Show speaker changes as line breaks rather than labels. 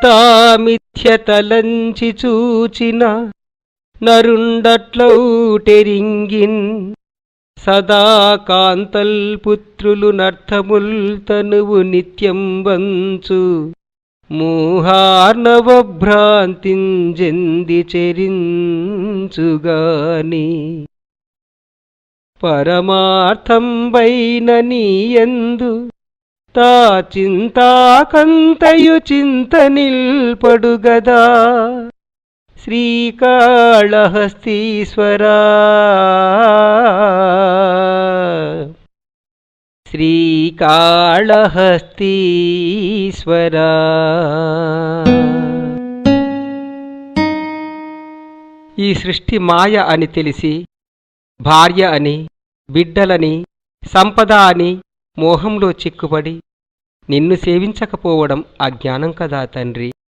అంతా మిథ్యతలంచి చూచిన నరుండట్లౌటెరింగిన్ సదా కాంతల్ పుత్రులు నర్థముల్ తనువు నిత్యం వంచు మూహార్ణవ చెరించుగాని పరమార్థం వైన నీయందు తా చింతాకంతయు చింత నిల్పడుగదా శ్రీకాళహస్తీశ్వరా. శ్రీకాళహస్తీశ్వరా. ఈ సృష్టి మాయ అని తెలిసి భార్య అని బిడ్డలని సంపద అని మోహంలో చిక్కుబడి నిన్ను సేవించకపోవడం అజ్ఞానం కదా తండ్రి.